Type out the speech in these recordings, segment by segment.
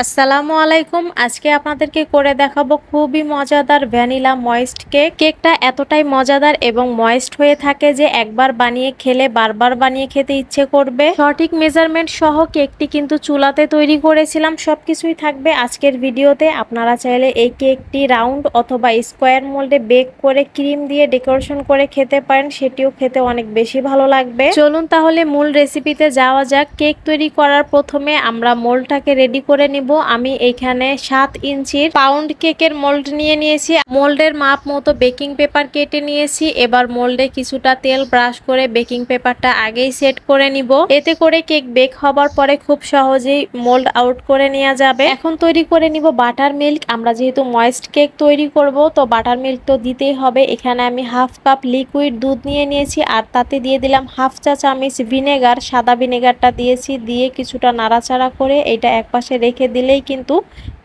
আসসালামু আলাইকুম। আজকে আপনাদেরকে করে দেখাবো খুবই মজাদার ভ্যানিলা ময়েস্ট কেক। কেকটা এতটাই মজাদার এবং ময়েস্ট হয়ে থাকে যে একবার বানিয়ে খেলে বারবার বানিয়ে খেতে ইচ্ছে করবে। সঠিক মেজারমেন্ট সহ কেকটি কিন্তু চুলাতে তৈরি করেছিলাম, সবকিছুই থাকবে আজকের ভিডিওতে। আপনারা চাইলে এই কেকটি রাউন্ড অথবা স্কোয়ার মোল্ডে বেক করে ক্রিম দিয়ে ডেকোরেশন করে খেতে পারেন, সেটিও খেতে অনেক বেশি ভালো লাগবে। চলুন তাহলে মূল রেসিপিতে যাওয়া যাক। কেক তৈরি করার প্রথমে আমরা মোল্ডটাকে রেডি করে নিব। আমি এখানে সাত ইঞ্চির পাউন্ড কেকের মোল্ড নিয়ে নিয়েছি। মোল্ডের মাপ মতো বেকিং পেপার কেটে নিয়েছি। এবার মোল্ডে কিছুটা তেল ব্রাশ করে বেকিং পেপারটা আগেই সেট করে নিব। এতে করে কেক বেক হবার পরে খুব সহজেই মোল্ড আউট করে নেওয়া যাবে। এখন তৈরি করে নিব বাটার মিল্ক আমরা যেহেতু ময়েস্ট কেক তৈরি করব, তো বাটার মিল্ক তো দিতেই হবে। এখানে আমি হাফ কাপ লিকুইড দুধ নিয়ে নিয়েছি আর তাতে দিয়ে দিলাম হাফ চা চামচ ভিনেগার সাদা ভিনেগারটা দিয়েছি। দিয়ে কিছুটা নাড়াচাড়া করে এটা একপাশে রেখে দিলেই কিন্তু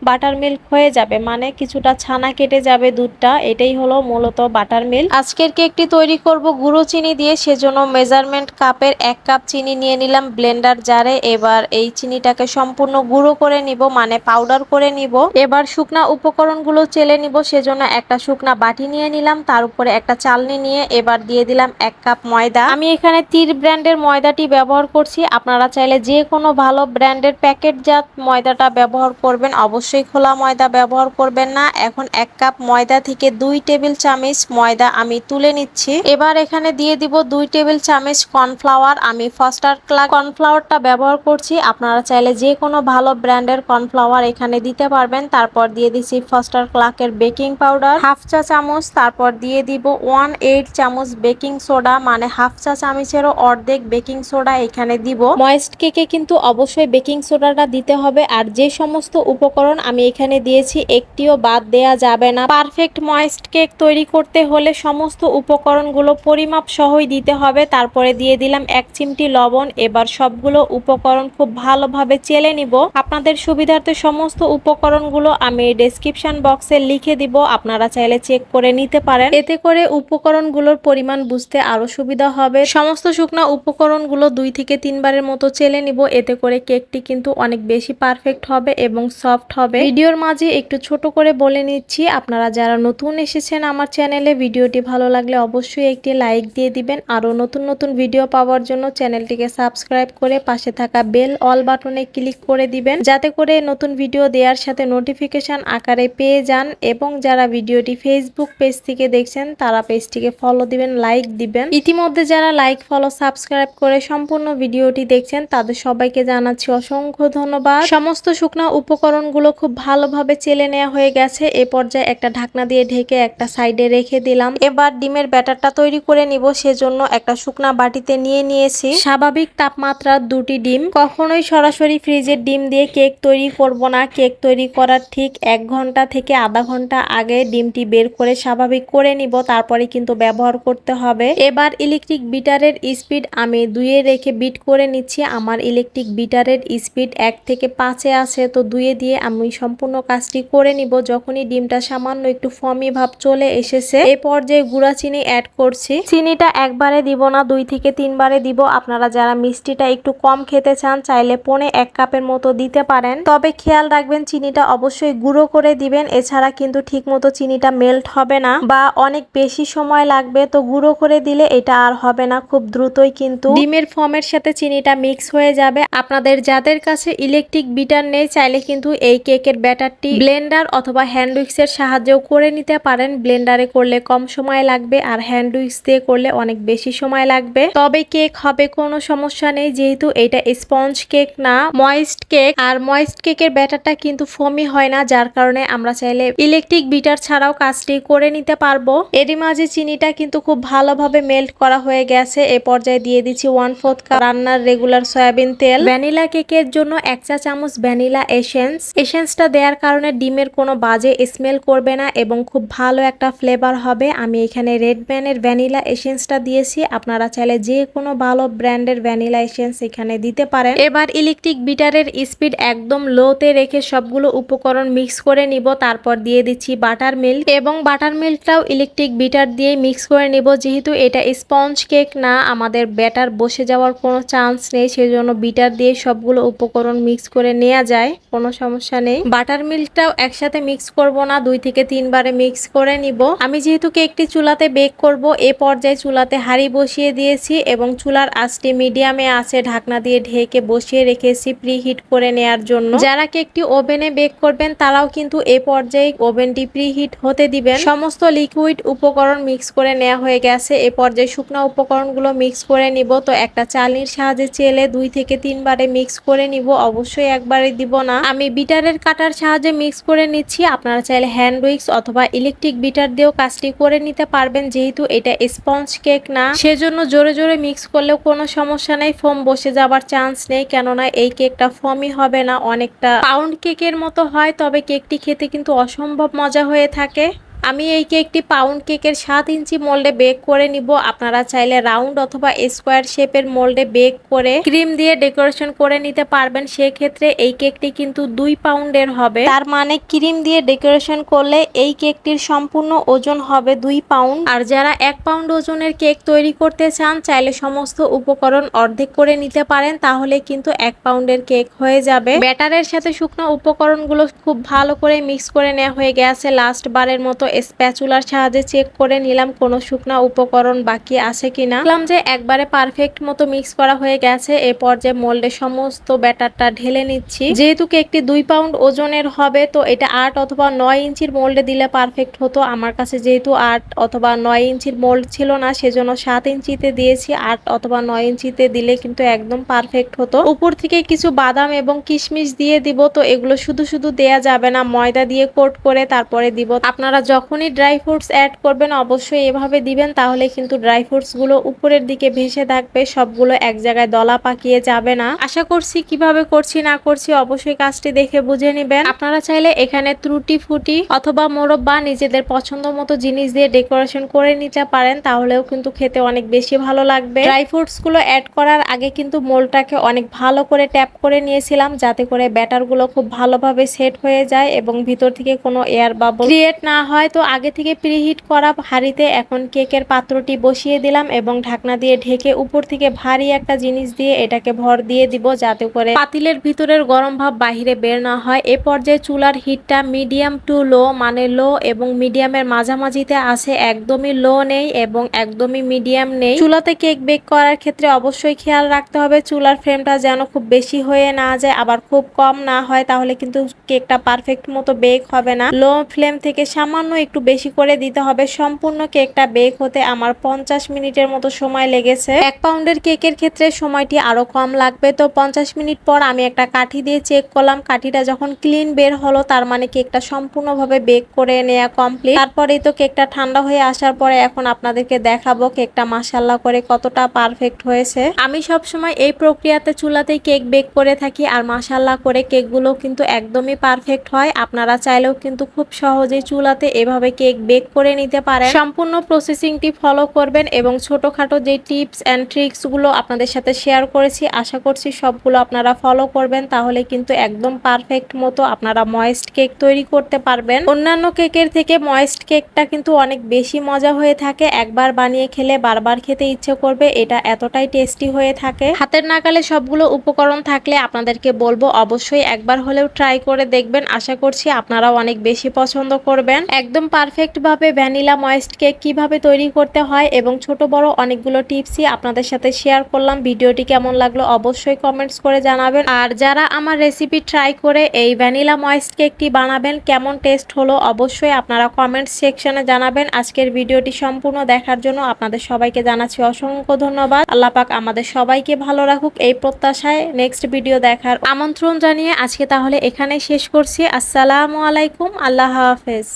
বাটার মিল্ক হয়ে যাবে মানে কিছুটা ছানা কেটে যাবে দুধটা, এটাই হলো মূলত বাটার মিল্ক। আজকের কেকটি তৈরি করব গুঁড়ো চিনি দিয়ে, সেজন্য মেজারমেন্ট কাপের এক কাপ চিনি নিয়ে নিলাম ব্লেন্ডার জারে। এবার এই চিনিটাকে সম্পূর্ণ গুঁড়ো করে নিব মানে পাউডার করে নিব। এবার শুকনা উপকরণগুলো চেলে নিব, সেজন্য একটা শুকনা বাটি নিয়ে নিলাম, তার উপরে একটা চালনি নিয়ে এবার দিয়ে দিলাম এক কাপ ময়দা। আমি এখানে তীর ব্র্যান্ডের ময়দাটি ব্যবহার করছি, আপনারা চাইলে যে কোনো ভালো ব্র্যান্ডের প্যাকেটজাত ময়দাটা ব্যবহার করবেন, অবশ্যই খোলা ময়দা ব্যবহার করবেন না। এখন এক কাপ ময়দা থেকে দুই টেবিল চামচ ময়দা আমি তুলে নিচ্ছি। এবার এখানে দিয়ে দিব দুই টেবিল চামচ কর্নফ্লাওয়ার। আমি ফার্স্টার ক্লাক কর্নফ্লাওয়ারটা ব্যবহার করছি। আপনারা চাইলে যে কোনো ভালো ব্র্যান্ডের কর্নফ্লাওয়ার এখানে দিতে পারবেন। তারপর দিয়ে দিচ্ছি ফার্স্টার ক্লাকের বেকিং পাউডার। হাফ চা চামচ। তারপর দিয়ে দিব ওয়ান এইট চামচ বেকিং সোডা। মানে হাফ চা চামচেরও অর্ধেক বেকিং সোডা এখানে দিব। ময়েস্ট কেকে কিন্তু অবশ্যই বেকিং সোডাটা দিতে হবে। আর যে সমস্ত উপকরণ আমি এখানে দিয়েছি, একটিও বাদ দেয়া যাবে না। পারফেক্ট ময়েস্ট কেক তৈরি করতে হলে সমস্ত উপকরণগুলো পরিমাপ সহই দিতে হবে। তারপরে দিয়ে দিলাম এক চিমটি লবণ। এবার সবগুলো উপকরণ খুব ভালোভাবে চেলে নিব। আপনাদের সুবিধার্থে সমস্ত উপকরণগুলো আমি ডেসক্রিপশন বক্সে লিখে দিব। আপনারা চাইলে চেক করে নিতে পারেন। এতে করে উপকরণগুলোর পরিমাণ বুঝতে আরও সুবিধা হবে। সমস্ত শুকনো উপকরণগুলো দুই থেকে তিনবারের মতো চেলে নিব। এতে করে কেকটি কিন্তু অনেক বেশি পারফেক্ট হবে এবং সফট হবে। ভিডিওর মাঝে একটু ছোট করে বলে নিচ্ছি, আপনারা যারা নতুন এসেছেন আমার চ্যানেলে, ভিডিওটি ভালো লাগলে অবশ্যই একটি লাইক দিয়ে দিবেন। আরও নতুন নতুন ভিডিও পাওয়ার জন্য চ্যানেলটিকে সাবস্ক্রাইব করে পাশে থাকা বেল অল বাটনে ক্লিক করে দিবেন, যাতে করে নতুন ভিডিও দেওয়ার সাথে নোটিফিকেশন আকারে পেয়ে যান এবং যারা ভিডিওটি ফেসবুক পেজ থেকে দেখছেন, তারা পেজটিকে ফলো দিবেন লাইক দিবেন। ইতিমধ্যে যারা লাইক ফলো সাবস্ক্রাইব করে সম্পূর্ণ ভিডিওটি দেখছেন, তাদের সবাইকে জানাচ্ছি অসংখ্য ধন্যবাদ। সমস্ত শুকনো উপকরণগুলো খুব ভালোভাবে চেলে নেওয়া হয়ে গেছে। এ পর্যায়ে একটা ঢাকনা দিয়ে ঢেকে একটা সাইডে রেখে দিলাম। এবার ডিমের ব্যাটারটা তৈরি করে নিব। সেজন্য একটা শুকনা বাটিতে নিয়ে নিয়েছি। স্বাভাবিক তাপমাত্রার দুটি ডিম। কখনোই সরাসরি ফ্রিজের ডিম দিয়ে কেক তৈরি করব না। কেক তৈরি করার ঠিক এক ঘণ্টা থেকে আধা ঘণ্টা আগে ডিমটি বের করে স্বাভাবিক করে নিব। তারপরে কিন্তু ব্যবহার করতে হবে। এবার ইলেকট্রিক বিটারের স্পিড আমি দুইয়ে রেখে বিট করে নিচ্ছি। আমার ইলেকট্রিক বিটারের স্পিড এক থেকে পাঁচে আছে। তো দুইয়ে দিয়ে আমি সম্পূর্ণ কাজটি করে নিব। যখনই ডিমটা সামান্য একটু ফমি ভাব চলে এসেছে এই পর্যায়ে গুঁড়া চিনি অ্যাড করছি। চিনিটা একবারে দিব না, দুই থেকে তিনবারে দিব। আপনারা যারা মিষ্টিটা একটু কম খেতে চান, চাইলে পনে এক কাপের মতো দিতে পারেন। তবে খেয়াল রাখবেন, চিনিটা অবশ্যই গুঁড়ো করে দিবেন। এছাড়া কিন্তু ঠিক মতো চিনিটা মেল্ট হবে না বা অনেক বেশি সময় লাগবে। তো গুঁড়ো করে দিলে এটা আর হবে না, খুব দ্রুতই কিন্তু ডিমের ফর্মের সাথে চিনিটা মিক্স হয়ে যাবে। আপনাদের যাদের কাছে ইলেকট্রিক বিটার নেই, চাইলে কিন্তু এই কেকের ব্যাটারটি ব্লেন্ডার অথবা হ্যান্ড উইক্সের সাহায্যেও করে নিতে পারেন। ব্লেন্ডারে করলে কম সময় লাগবে আর হ্যান্ড উইক্স দিয়ে করলে অনেক বেশি সময় লাগবে। তবে কেক হবে, কোনো সমস্যা নেই। যেহেতু এটা স্পঞ্জ কেক না, ময়েস্ট কেক, আর ময়েস্ট কেকের ব্যাটারটা কিন্তু ফমি হয় না, যার কারণে আমরা চাইলে ইলেকট্রিক বিটার ছাড়াও কাজটি করে নিতে পারব। এরই মাঝে চিনিটা কিন্তু খুব ভালোভাবে মেল্ট করা হয়ে গেছে। এ পর্যায়ে দিয়ে দিচ্ছি ওয়ান ফোর্থ কাপ রান্নার রেগুলার সয়াবিন তেল। ভ্যানিলা কেকের জন্য এক চা চামচ ভ্যানিলা এসেন্স। এসেন্স এসেন্সটা দেওয়ার কারণে ডিমের কোনো বাজে স্মেল করবে না এবং খুব ভালো একটা ফ্লেভার হবে। আমি এখানে রেড ব্যানের ভ্যানিলা এসেন্সটা দিয়েছি। আপনারা চাইলে যে কোনো ভালো ব্র্যান্ডের ভ্যানিলা এসেন্স এখানে দিতে পারেন। এবার ইলেকট্রিক বিটারের স্পিড একদম লোতে রেখে সবগুলো উপকরণ মিক্স করে নিব। তারপর দিয়ে দিচ্ছি বাটার মিল্ক এবং বাটার মিল্কটাও ইলেকট্রিক বিটার দিয়ে মিক্স করে নিব। যেহেতু এটা স্পঞ্জ কেক না, আমাদের ব্যাটার বসে যাওয়ার কোনো চান্স নেই, সেজন্য বিটার দিয়ে সবগুলো উপকরণ মিক্স করে নেওয়া যায়। কোনো সমস্যা নেই। বাটার মিল্কটাও একসাথে মিক্স করব না, দুই থেকে তিনবারে মিক্স করে নিব। আমি যেহেতু কেকটি চুলাতে বেক করব, এ পর্যায়ে চুলাতে হাঁড়ি বসিয়ে দিয়েছি এবং চুলার আঁচটি মিডিয়ামে আছে, ঢাকনা দিয়ে ঢেকে বসিয়ে রেখেছি প্রি হিট করে নেয়ার জন্য। যারা কেকটি ওভেনে বেক করবেন, তারাও কিন্তু এ পর্যায়ে ওভেনটি প্রি হিট হতে দিবেন। সমস্ত লিকুইড উপকরণ মিক্স করে নেওয়া হয়ে গেছে। এ পর্যায়ে শুকনো উপকরণগুলো মিক্স করে নিব। তো একটা চালনির সাহায্যে চেলে দুই থেকে তিনবারে মিক্স করে নিব। অবশ্যই একবারে দিব না। আমি বিটারের কাটার সাহায্যে মিক্স করে নিচ্ছি। আপনারা চাইলে হ্যান্ড উইক্স অথবা ইলেকট্রিক বিটার দিয়েও কাজটি করে নিতে পারবেন, যেহেতু এটা স্পঞ্জ কেক না। সেজন্য জোরে জোরে মিক্স করলেও কোনো সমস্যা নেই ফোম বসে যাবার চান্স নেই, কেননা এই কেকটা ফোমই হবে না, অনেকটা পাউন্ড কেকের মতো হয়, তবে কেকটি খেতে কিন্তু অসম্ভব মজা হয়ে থাকে। আমি এই কেকটি পাউন্ড কেকের সাত ইঞ্চি মোল্ডে বেক করে নিব। আপনারা চাইলে রাউন্ড অথবা স্কোয়ার শেপের মোল্ডে বেক করে ক্রিম দিয়ে ডেকোরেশন করে নিতে পারবেন। সেক্ষেত্রে এই কেকটি কিন্তু দুই পাউন্ডের হবে। তার মানে ক্রিম দিয়ে ডেকোরেশন করলে এই কেকটির সম্পূর্ণ ওজন হবে দুই পাউন্ড আর যারা এক পাউন্ড ওজনের কেক তৈরি করতে চান, চাইলে সমস্ত উপকরণ অর্ধেক করে নিতে পারেন, তাহলে কিন্তু এক পাউন্ডের কেক হয়ে যাবে। ব্যাটারের সাথে শুকনো উপকরণগুলো খুব ভালো করে মিক্স করে নেওয়া হয়ে গেছে। লাস্ট বারের মতো স্প্যাচুলার সাহায্যে চেক করে নিলাম কোনো শুকনো উপকরণ বাকি আছে কিনা। দেখলাম যে একবারে পারফেক্ট মতো মিক্স করা হয়ে গেছে এ পর্যায়ে মোল্ডে সমস্ত ব্যাটারটা ঢেলে নিচ্ছি। যেহেতু কেকটি দুই পাউন্ড ওজনের হবে, তো এটা আট অথবা নয় ইঞ্চির মোল্ডে দিলে পারফেক্ট হতো। আমার কাছে যেহেতু আট অথবা নয় ইঞ্চির মোল্ড ছিল না, সেজন্য সাত ইঞ্চিতে দিয়েছি। আট অথবা নয় ইঞ্চিতে দিলে কিন্তু একদম পারফেক্ট হতো। উপর থেকে কিছু বাদাম এবং কিশমিশ দিয়ে দিব, তো এগুলো শুধু শুধু দেয়া যাবে না, ময়দা দিয়ে কোট করে তারপরে দিব। আপনারা যখনই ড্রাই ফ্রুটস অ্যাড করবেন, অবশ্যই এভাবে দিবেন, তাহলে কিন্তু ড্রাই ফ্রুটসগুলো উপরের দিকে ভেসে থাকবে, সবগুলো এক জায়গায় দলা পাকিয়ে যাবে না। আশা করছি কীভাবে করছি, না করছি অবশ্যই কাজটি দেখে বুঝে নেবেন। আপনারা চাইলে এখানে ত্রুটি ফুটি অথবা মোরব্বা নিজেদের পছন্দ মতো জিনিস দিয়ে ডেকোরেশন করে নিতে পারেন, তাহলেও কিন্তু খেতে অনেক বেশি ভালো লাগবে। ড্রাই ফ্রুটসগুলো অ্যাড করার আগে কিন্তু মোলটাকে অনেক ভালো করে ট্যাপ করে নিয়েছিলাম, যাতে করে ব্যাটারগুলো খুব ভালোভাবে সেট হয়ে যায় এবং ভিতর থেকে কোনো এয়ার বাবল ক্রিয়েট না হয়। তো আগে থেকে প্রিহিট করা হাঁড়িতে এখন কেকের পাত্রটি বসিয়ে দিলাম এবং ঢাকনা দিয়ে ঢেকে উপর থেকে ভারী একটা জিনিস দিয়ে এটাকে ভর দিয়ে দিব যাতে করে পাতিলের ভিতরের গরম ভাব বাহিরে বের না হয়। এ পর্যায়ে চুলার হিটটা মিডিয়াম টু লো মানে লো এবং মিডিয়ামের মাঝামাঝিতে আছে একদমই লো নেই এবং একদমই মিডিয়াম নেই। চুলাতে কেক বেক করার ক্ষেত্রে অবশ্যই খেয়াল রাখতে হবে চুলার ফ্রেমটা যেন খুব বেশি হয়ে না যায়, আবার খুব কম না হয়, তাহলে কিন্তু কেকটা পারফেক্ট মতো বেক হবে না। লো ফ্লেম থেকে সামান্য একটু বেশি করে দিতে হবে। সম্পূর্ণ কেকটা বেক হতে আমার পঞ্চাশ মিনিটের মতো সময় লেগেছে। এক পাউন্ডের কেকের ক্ষেত্রে সময়টি আরও কম লাগবে। তো পঞ্চাশ মিনিট পর আমি একটা কাঠি দিয়ে চেক করলাম। কাঠিটা যখন ক্লিন বের হলো, তার মানে কেকটা সম্পূর্ণভাবে বেক করে নেওয়া কমপ্লিট তারপরেই তো কেকটা ঠান্ডা হয়ে আসার পরে এখন আপনাদেরকে দেখাবো কেকটা মাসাল্লাহ করে কতটা পারফেক্ট হয়েছে। আমি সব সময় এই প্রক্রিয়াতে চুলাতেই কেক বেক করে থাকি আর মাসাল্লাহ করে কেকগুলো কিন্তু একদমই পারফেক্ট হয়। আপনারা চাইলেও কিন্তু খুব সহজেই চুলাতে এভাবে কেক বেক করে নিতে পারেন। সম্পূর্ণ প্রসেসিংটি ফলো করবেন এবং ছোটখাটো যে টিপস অ্যান্ড ট্রিক্সগুলো আপনাদের সাথে শেয়ার করেছি, আশা করছি সবগুলো আপনারা ফলো করবেন, তাহলে কিন্তু একদম পারফেক্ট মতো আপনারা ময়েস্ট কেক তৈরি করতে পারবেন। অন্যান্য কেকের থেকে ময়েস্ট কেকটা কিন্তু অনেক বেশি মজা হয়ে থাকে, একবার বানিয়ে খেলে বারবার খেতে ইচ্ছে করবে, এটা এতটাই টেস্টি হয়ে থাকে। হাতের নাগালে সবগুলো উপকরণ থাকলে আপনাদেরকে বলব, অবশ্যই একবার হলেও ট্রাই করে দেখবেন, আশা করছি আপনারা অনেক বেশি পছন্দ করবেন। একদম পারফেক্ট ভাবে ভ্যানিলা ময়েস্ট কেক কীভাবে তৈরি করতে হয় এবং ছোট বড় অনেকগুলো টিপসই আপনাদের সাথে শেয়ার করলাম। ভিডিওটি কেমন লাগল অবশ্যই কমেন্টস করে জানাবেন। আর যারা আমার রেসিপি ট্রাই করে এই ভ্যানিলা ময়েস্ট কেকটি বানাবেন, কেমন টেস্ট হলো অবশ্যই আপনারা কমেন্টস সেকশনে জানাবেন। আজকের ভিডিওটি সম্পূর্ণ দেখার জন্য আপনাদের সবাইকে জানাচ্ছি অসংখ্য ধন্যবাদ। আল্লাহ পাক আমাদের সবাইকে ভালো রাখুক এই প্রত্যাশায় নেক্সট ভিডিও দেখার আমন্ত্রণ জানিয়ে আজকে তাহলে এখানে শেষ করছি। আসসালামু আলাইকুম, আল্লাহ হাফেজ।